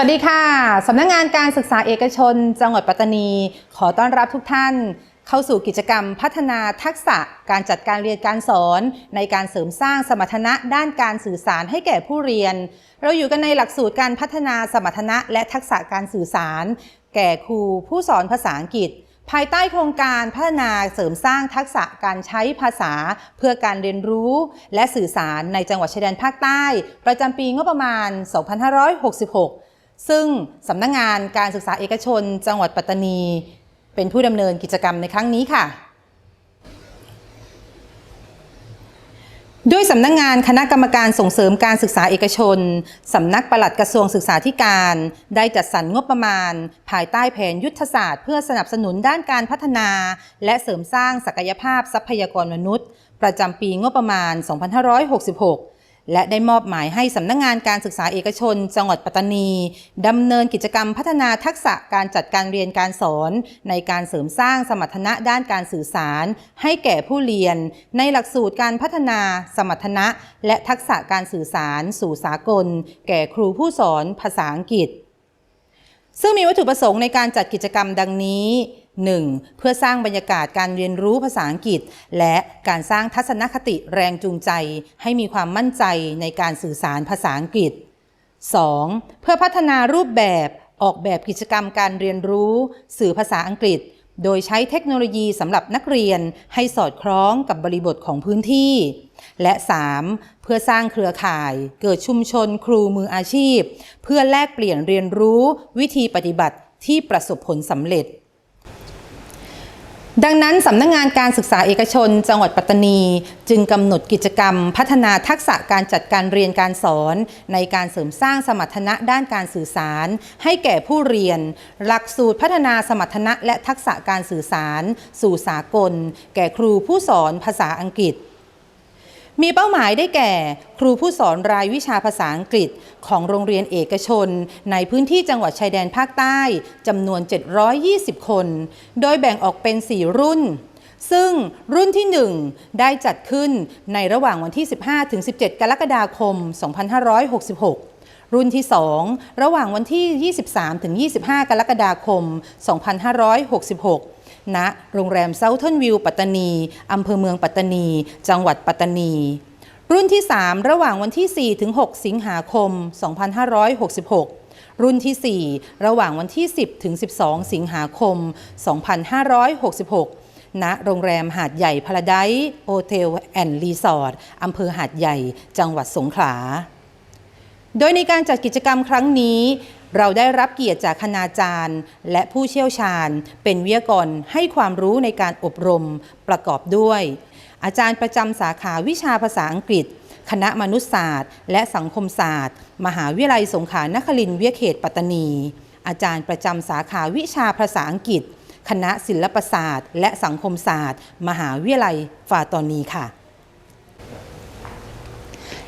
สวัสดีค่ะ สำนักงานการศึกษาเอกชน จังหวัดปัตตานี ขอต้อนรับทุกท่าน เข้าสู่กิจกรรมพัฒนาทักษะการจัดการเรียนการสอน ในการเสริมสร้างสมรรถนะด้านการสื่อสารให้แก่ผู้เรียน เราอยู่กันในหลักสูตรการพัฒนาสมรรถนะและทักษะการสื่อสาร แก่ครูผู้สอนภาษาอังกฤษ ภายใต้โครงการพัฒนาเสริมสร้างทักษะการใช้ภาษา เพื่อการเรียนรู้ และสื่อสารในจังหวัดชายแดนภาคใต้ ประจำปีงบประมาณ 2566 ซึ่งสำนักงงานการศึกษาเอกชน จังหวัดปัตตานี เป็นผู้ดำเนินกิจกรรมในครั้งนี้ค่ะด้วยสำนักงงานคณะกรรมการส่งเสริมการศึกษาเอกชน สำนักปลัดกระทรวงศึกษาธิการ ได้จัดสรรงบประมาณ ภายใต้แผนยุทธศาสตร์ เพื่อสนับสนุนด้านการพัฒนา และเสริมสร้างศักยภาพทรัพยากรมนุษย์ ประจำปีงบประมาณ 2566 และได้มอบหมายให้สำนักงงานการศึกษาเอกชน จังหวัดปัตตานีดำเนินกิจกรรมพัฒนาทักษะการจัดการเรียนการสอน ในการเสริมสร้างสมรรถนะด้านการสื่อสาร ให้แก่ผู้เรียน ในหลักสูตรการพัฒนาสมรรถนะ และทักษะการสื่อสาร สู่สากล แก่ครูผู้สอนภาษาอังกฤษ ซึ่งมีวัตถุประสงค์ในการจัดกิจกรรมดังนี้ 1. เพื่อสร้างบรรยากาศการเรียนรู้ภาษาอังกฤษ และการสร้างทัศนคติแรงจูงใจ ให้มีความมั่นใจในการสื่อสารภาษาอังกฤษ 2. เพื่อพัฒนารูปแบบออกแบบกิจกรรมการเรียนรู้ สื่อภาษาอังกฤษ โดยใช้เทคโนโลยีสำหรับนักเรียนให้สอดคล้องกับบริบทของพื้นที่ และ 3. เพื่อสร้างเครือข่าย เกิดชุมชนครูมืออาชีพ เพื่อแลกเปลี่ยนเรียนรู้วิธีปฏิบัติที่ประสบผลสำเร็จ ดังนั้นสำนักงงานการศึกษาเอกชน จังหวัดปัตตานี จึงกำหนดกิจกรรม พัฒนาทักษะการจัดการเรียนการสอน ในการเสริมสร้างสมรรถนะด้านการสื่อสาร ให้แก่ผู้เรียน หลักสูตรพัฒนาสมรรถนะและทักษะการสื่อสาร สู่สากล แก่ครูผู้สอนภาษาอังกฤษ มีเป้าหมายได้แก่ ครูผู้สอนรายวิชาภาษาอังกฤษ ของโรงเรียนเอกชน ในพื้นที่จังหวัดชายแดนภาคใต้จำนวน 720 คน โดยแบ่งออกเป็น 4 รุ่น ซึ่งรุ่นที่ 1 ได้จัดขึ้นในระหว่างวันที่ 15-17 กรกฎาคม 2566รุ่นที่ 2 ระหว่างวันที่ 23-25 กรกฎาคม 2566 ณโรงแรมเซาเทิร์นวิวปัตตานีอำเภอเมืองปัตตานี จังหวัดปัตตานี รุ่นที่ 3 ระหว่างวันที่ 4 ถึง 6 สิงหาคม 2566 รุ่นที่ 4 ระหว่างวันที่ 10 ถึง 12 สิงหาคม 2566ณโรงแรมหาดใหญ่พาราไดซ์โฮเทลแอนด์รีสอร์ทอำเภอหาดใหญ่ จังหวัดสงขลา โดยในการจัดกิจกรรมครั้งนี้ เราได้รับเกียรติจากคณาจารย์ และผู้เชี่ยวชาญ เป็นวิทยากรให้ความรู้ในการอบรมประกอบด้วย อาจารย์ประจำสาขาวิชาภาษาอังกฤษ คณะมนุษยศาสตร์ และสังคมศาสตร์ มหาวิทยาลัยสงขลานครินทร์วิทยเขตปัตตานี อาจารย์ประจำสาขาวิชาภาษาอังกฤษ คณะศิลปศาสตร์ และสังคมศาสตร์ มหาวิทยาลัยฟาตอนีค่ะ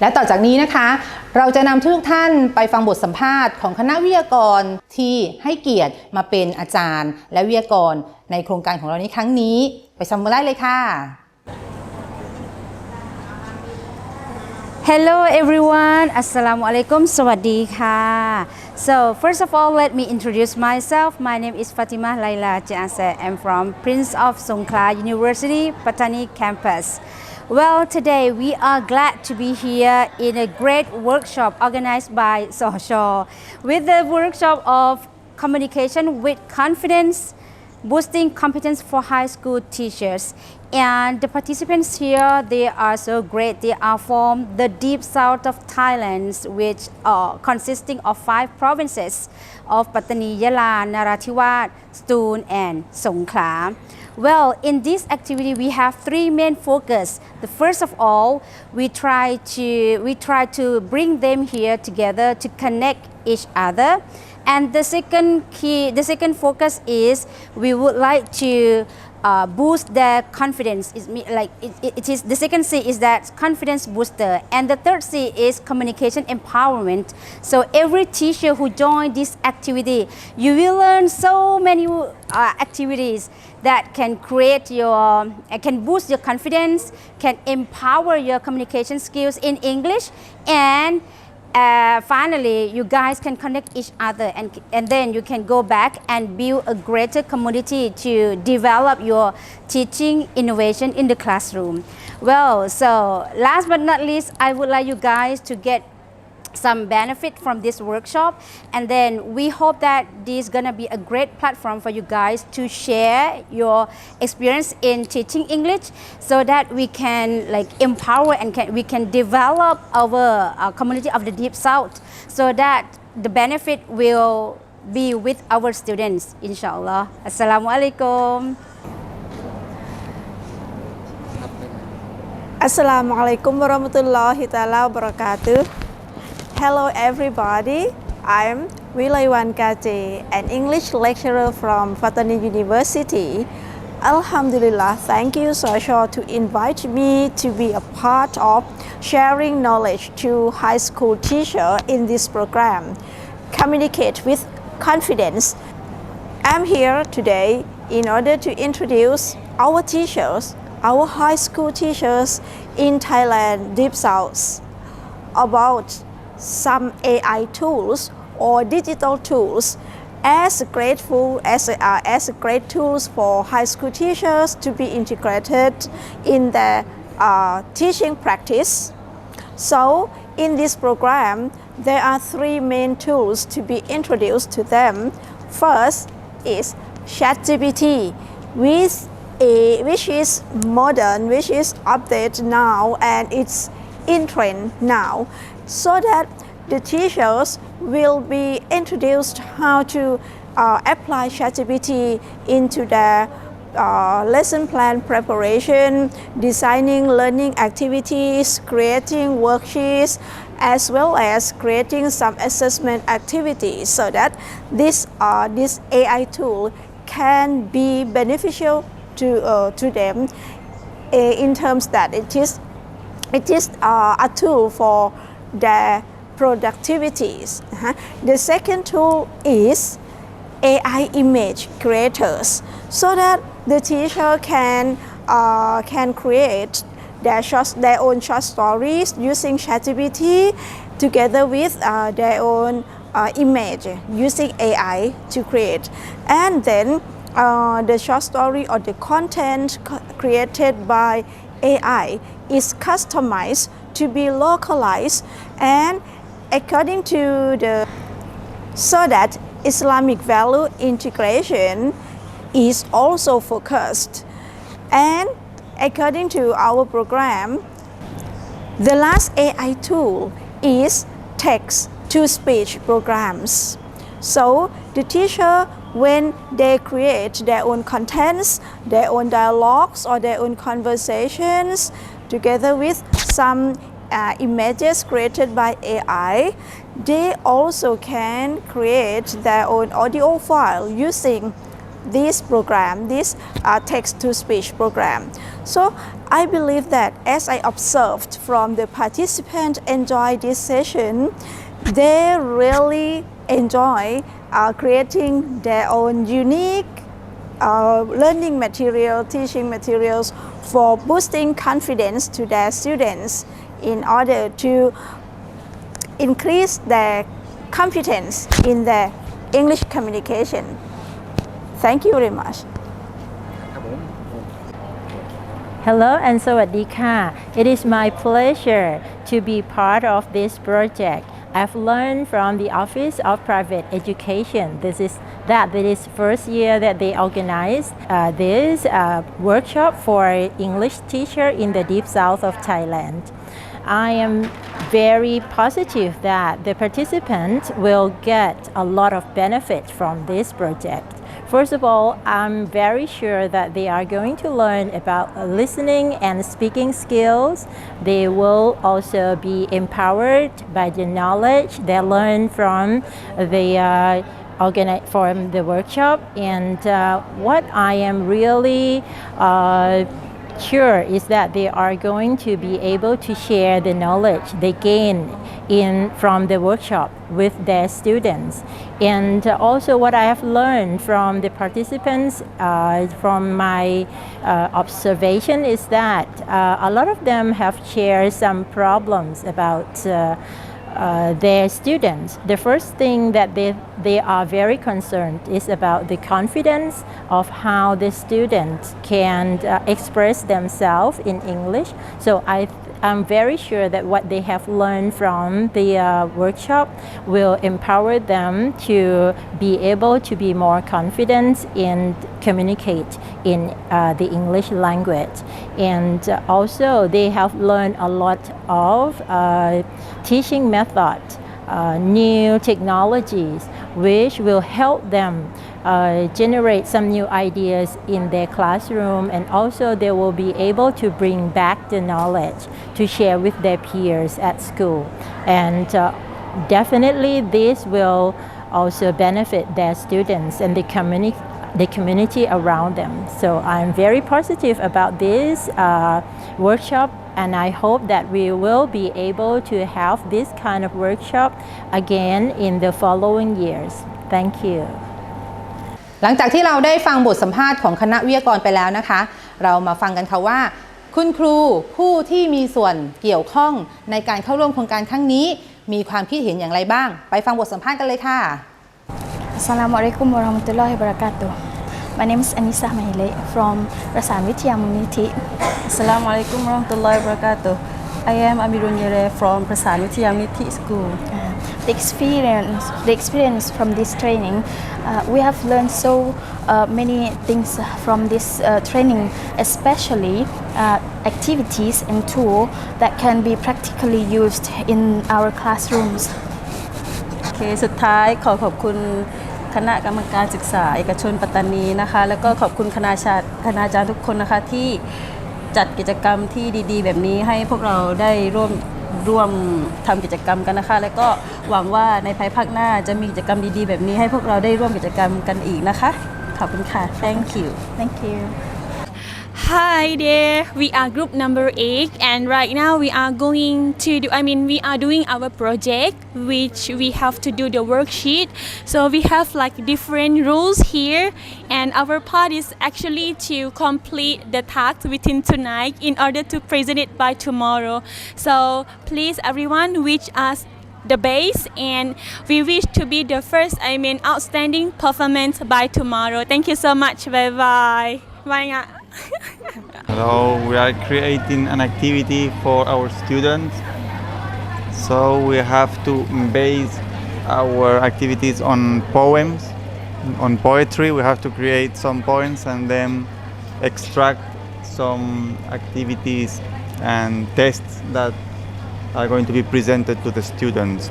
และต่อจากนี้นะคะ เราจะนำทุกท่านไปฟังบทสัมภาษณ์ของคณะวิทยากรที่ให้เกียรติมาเป็นอาจารย์ และวิทยากรในโครงการของเราในครั้งนี้ ไปชมกันได้เลยค่ะ Hello everyone, Assalamu alaikum, Sawadee ka. So first of all, let me introduce myself. My name is Fatimah Laila Janse. I'm from Prince of Songkla University, Patani campus. Well, today we are glad to be here in a great workshop organized by Sohsho with the workshop of communication with confidence boosting competence for high school teachers. And the participants here, they are so great. They are from the deep south of Thailand, which are consisting of five provinces of Pattani, Yala, Narathiwat, Stun, and Songkhla. Well, in this activity, we have three main focus. The first of all, we try to we try to bring them here together to connect each other and the second key, the second focus is we would like to uh, boost their confidence. It's like it, it- is the second C is that confidence booster, and the third C is communication empowerment. So every teacher who join this activity, you will learn so many uh, activities that can create your, uh, can boost your confidence, can empower your communication skills in English, and uh, finally you guys can connect each other and, and then you can go back and build a greater community to develop your teaching innovation in the classroom. Well so last but not least i would like you guys to get some benefit from this workshop. And then we hope that this is gonna be a great platform for you guys to share your experience in teaching English so that we can like empower and can, we can develop our uh, community of the Deep South so that the benefit will be with our students inshallah. Assalamualaikum. Assalamualaikum warahmatullahi taala wabarakatuh. Hello everybody. I'm Wilaywan Kaje, an English lecturer from Fatani University. Alhamdulillah, thank you Social to invite me to be a part of sharing knowledge to high school teacher in this program. Communicate with confidence. I'm here today in order to introduce our teachers, our high school teachers in Thailand, Deep South, about some AI tools or digital tools as grateful as uh, as great tools for high school teachers to be integrated in their uh, teaching practice. So in this program, there are three main tools to be introduced to them. First is ChatGPT, which, which is modern, which is updated now, and it's in trend now, so that the teachers will be introduced how to uh, apply ChatGPT into their uh, lesson plan preparation, designing learning activities, creating worksheets, as well as creating some assessment activities so that this, uh, this AI tool can be beneficial to, uh, to them uh, in terms that it is, it is uh, a tool for their productivities. Uh-huh. The second tool is AI image creators so that the teacher can uh, can create their short, their own short stories using ChatGPT together with uh, their own uh, image using AI to create and then uh, the short story or the content created by AI is customized to be localized and according to the so that Islamic value integration is also focused. And according to our program, the last AI tool is text to speech programs. So the teacher, when they create their own contents, their own dialogues, or their own conversations, together with some uh, images created by AI, they also can create their own audio file using this program, this uh, text-to-speech program. So I believe that as I observed from the participants enjoy this session, they really enjoy uh, creating their own unique uh, learning material, teaching materials for boosting confidence to their students in order to increase their competence in their English communication. Thank you very much. Hello and Sawadika. It is my pleasure to be part of this project. I've learned from the Office of Private Education. This is that this is first year that they organized uh, this uh, workshop for English teacher in the deep south of Thailand. I am very positive that the participants will get a lot of benefit from this project. First of all, I'm very sure that they are going to learn about listening and speaking skills. They will also be empowered by the knowledge they learn from the uh, organi- from the workshop. And uh, what I am really uh, sure is that they are going to be able to share the knowledge they gain in from the workshop with their students and also what i have learned from the participants uh, from my uh, observation is that uh, a lot of them have shared some problems about uh, their students, the first thing that they, they are very concerned is about the confidence of how the students can uh, express themselves in English. So I I'm very sure that what they have learned from the uh, workshop will empower them to be able to be more confident in communicate in uh, the English language. And uh, also they have learned a lot of uh, teaching methods, uh, new technologies, which will help them uh, generate some new ideas in their classroom and also they will be able to bring back the knowledge to share with their peers at school. And uh, definitely this will also benefit their students and the community the community around them. So i'm very positive about this uh, workshop and i hope that we will be able to have this kind of workshop again in the following years. Thank you หลังจากที่เราได้ฟังบทสัมภาษณ์ของคณะวิทยากรไปแล้วนะคะ เรามาฟังกันค่ะว่า คุณครูผู้ที่มีส่วนเกี่ยวข้องในการเข้าร่วมโครงการครั้งนี้ มีความคิดเห็นอย่างไรบ้าง ไปฟังบทสัมภาษณ์กันเลยค่ะ Assalamualaikum warahmatullahi wabarakatuh. My name is Anissa Mahile from Rasan Vidya Muniti. Assalamualaikum warahmatullahi wabarakatuh. I am Amirun Yere from Prasan Vidyamiti School. The experience, the experience from this training, uh, we have learned so uh, many things from this uh, training, especially uh, activities and tools that can be practically used in our classrooms. โอเคสุดท้ายขอขอบคุณคณะกรรมการศึกษาเอกชนปัตตานีนะคะ แล้วก็ขอบคุณคณาจารย์คณาจารย์ทุกคนนะคะที่จัดกิจกรรมที่ดี ๆ แบบนี้ให้พวกเราได้ร่วม ร่วมทำกิจกรรมกันนะคะ แล้วก็หวังว่าในภายภาคหน้าจะมีกิจกรรมดีๆ แบบนี้ให้พวกเราได้ร่วมกิจกรรมกันอีกนะคะ ขอบคุณค่ะ thank you Thank you. Hi there, we are group number eight, and right now we are going to do. I mean, we are doing our project, which we have to do the worksheet. So we have like different rules here, and our part is actually to complete the task within tonight in order to present it by tomorrow. So please, everyone, wish us the base and we wish to be the first i mean outstanding performance by tomorrow thank you so much bye bye bye Hello, we are creating an activity for our students. So we have to base our activities on poems, on poetry. We have to create some poems and then extract some activities and tests that are going to be presented to the students.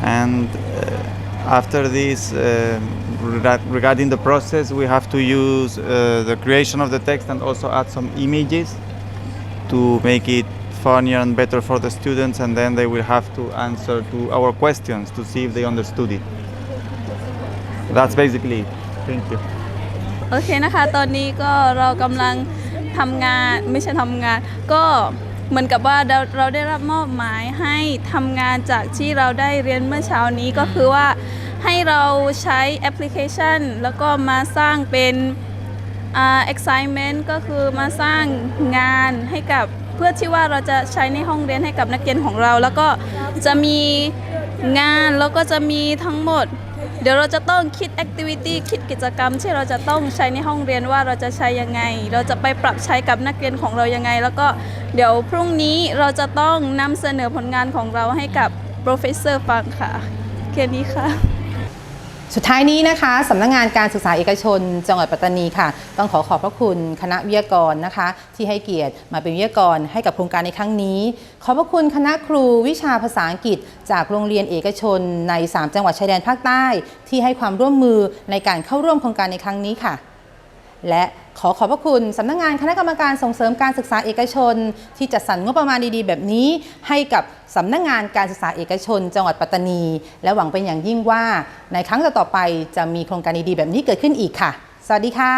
And uh, after this, uh, regarding the process, we have to use uh, the creation of the text and also add some images to make it funnier and better for the students, and then they will have to answer to our questions to see if they understood it. That's basically it. Thank you. โอเคนะคะ ตอนนี้ก็เรากำลังทำงานไม่ใช่ทำงาน ก็เหมือนกับว่าเราเราได้รับมอบหมายให้ทำงานจากที่เราได้เรียนเมื่อเช้านี้ก็คือว่า ให้เราใช้แอปพลิเคชัน แล้วก็มาสร้างเป็น excitement ก็คือมาสร้างงานให้กับเพื่อที่ว่าเราจะใช้ในห้องเรียนให้กับนักเรียนของเรา แล้วก็จะมีงานแล้วก็จะมีทั้งหมด เดี๋ยวเราจะต้องคิดแอคทิวิตี้คิดกิจกรรม ที่เราจะต้องใช้ในห้องเรียนว่าเราจะใช้ยังไง เราจะไปปรับใช้กับนักเรียนของเรายังไง แล้วก็เดี๋ยวพรุ่งนี้เราจะต้องนำเสนอผลงานของเราให้กับ professor ฟังค่ะแค่นี้ค่ะ สุดท้ายนี้นะคะสำนักงงานการศึกษาเอกชน จังหวัดปัตตานีค่ะ ต้องขอขอบพระคุณคณะวิทยากรนะคะ ที่ให้เกียรติมาเป็นวิทยากรให้กับโครงการในครั้งนี้ ขอบพระคุณคณะครูวิชาภาษาอังกฤษ จากโรงเรียนเอกชนใน 3 จังหวัดชายแดนภาคใต้ ที่ให้ความร่วมมือในการเข้าร่วมโครงการในครั้งนี้ค่ะ และขอขอบพระคุณสำนักงานคณะกรรมการส่งเสริมการศึกษาเอกชน ที่จัดสรรงบประมาณดีๆ แบบนี้ ให้กับสำนักงานการศึกษาเอกชน จังหวัดปัตตานี และหวังเป็นอย่างยิ่งว่า ในครั้งต่อๆไปจะมีโครงการดีๆแบบนี้เกิดขึ้นอีกค่ะ สวัสดีค่ะ